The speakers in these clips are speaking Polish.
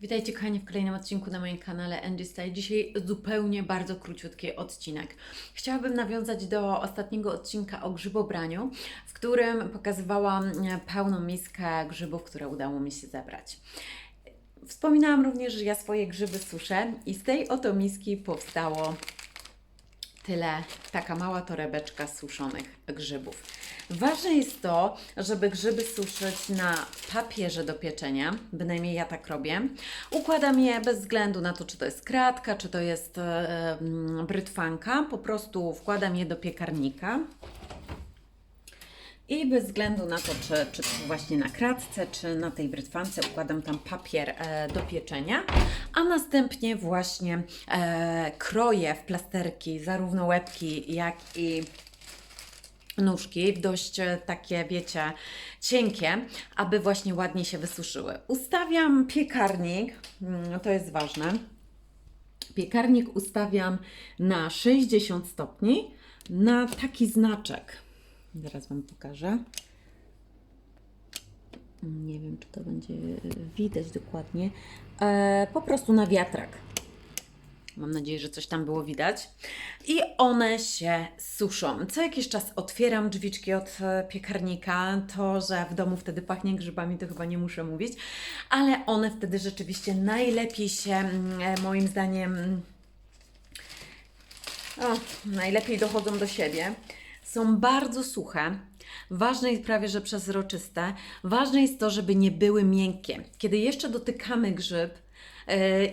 Witajcie kochani w kolejnym odcinku na moim kanale Angie Style. Dzisiaj zupełnie bardzo króciutki odcinek. Chciałabym nawiązać do ostatniego odcinka o grzybobraniu, w którym pokazywałam e, pełną miskę grzybów, które udało mi się zebrać. Wspominałam również, że ja swoje grzyby suszę i z tej oto miski powstało tyle, taka mała torebeczka suszonych grzybów. Ważne jest to, żeby grzyby suszyć na papierze do pieczenia, bynajmniej ja tak robię. Układam je bez względu na to, czy to jest kratka, czy to jest e, mm, brytwanka, po prostu wkładam je do piekarnika. I bez względu na to, czy, czy właśnie na kratce, czy na tej brytwance układam tam papier e, do pieczenia, a następnie właśnie e, kroję w plasterki zarówno łebki, jak i nóżki, dość e, takie, wiecie, cienkie, aby właśnie ładnie się wysuszyły. Ustawiam piekarnik, mm, to jest ważne. Piekarnik ustawiam na 60 stopni na taki znaczek. Zaraz Wam pokażę. Nie wiem, czy to będzie widać dokładnie. E, po prostu na wiatrak. Mam nadzieję, że coś tam było widać. I one się suszą. Co jakiś czas otwieram drzwiczki od e, piekarnika. To, że w domu wtedy pachnie grzybami, to chyba nie muszę mówić. Ale one wtedy rzeczywiście najlepiej się, mm, e, moim zdaniem, o, najlepiej dochodzą do siebie. Są bardzo suche. Ważne jest prawie, że przezroczyste. Ważne jest to, żeby nie były miękkie. Kiedy jeszcze dotykamy grzyb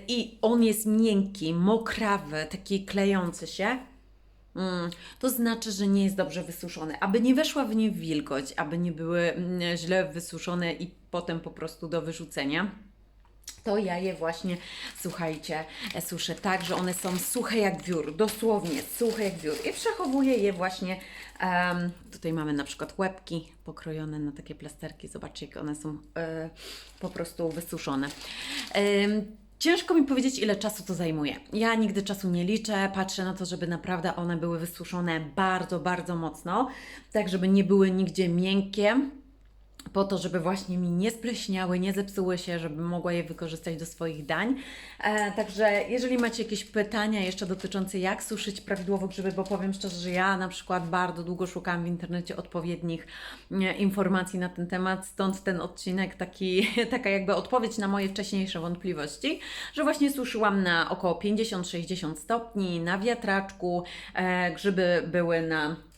i on jest miękki, mokrawy, taki klejący się, Mm, to znaczy, że nie jest dobrze wysuszony. Aby nie weszła w nie wilgoć, aby nie były mm, źle wysuszone i potem po prostu do wyrzucenia to ja je właśnie, słuchajcie, e, suszę tak, że one są suche jak wiór, dosłownie suche jak wiór. I przechowuję je właśnie, em, tutaj mamy na przykład łebki pokrojone na takie plasterki, zobaczcie jak one są e, po prostu wysuszone. Ciężko mi powiedzieć, ile czasu to zajmuje. Ja nigdy czasu nie liczę, patrzę na to, żeby naprawdę one były wysuszone bardzo, bardzo mocno, tak żeby nie były nigdzie miękkie po to, żeby właśnie mi nie spleśniały, nie zepsuły się, żeby mogła je wykorzystać do swoich dań. E, także jeżeli macie jakieś pytania jeszcze dotyczące jak suszyć prawidłowo grzyby, bo powiem szczerze, że ja na przykład bardzo długo szukałam w internecie odpowiednich e, informacji na ten temat, stąd ten odcinek taki, taka jakby odpowiedź na moje wcześniejsze wątpliwości, że właśnie suszyłam na około 50-60 stopni, na wiatraczku, e, grzyby były na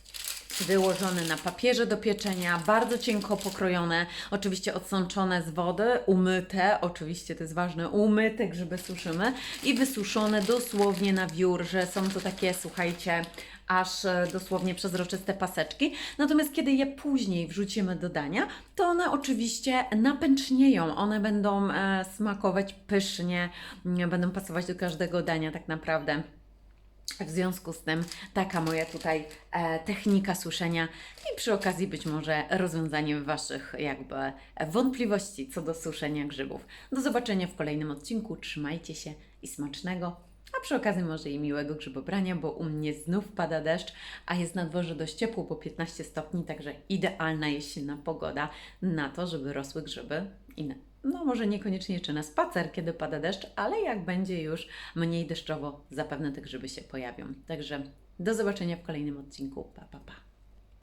wyłożone na papierze do pieczenia, bardzo cienko pokrojone, oczywiście odsączone z wody, umyte, oczywiście to jest ważne, umyte grzyby suszymy i wysuszone dosłownie na wiór, że są to takie, słuchajcie, aż e, dosłownie przezroczyste paseczki. Natomiast kiedy je później wrzucimy do dania, to one oczywiście napęcznieją, one będą e, smakować pysznie, będą pasować do każdego dania tak naprawdę. W związku z tym taka moja tutaj e, technika suszenia i przy okazji być może rozwiązanie Waszych jakby wątpliwości co do suszenia grzybów. Do zobaczenia w kolejnym odcinku. Trzymajcie się i smacznego. A przy okazji może i miłego grzybobrania, bo u mnie znów pada deszcz, a jest na dworze dość ciepło, po 15 stopni, także idealna jesienna pogoda na to, żeby rosły grzyby i na no może niekoniecznie czy na spacer, kiedy pada deszcz, ale jak będzie już mniej deszczowo, zapewne te grzyby się pojawią. Także do zobaczenia w kolejnym odcinku. Pa, pa, pa.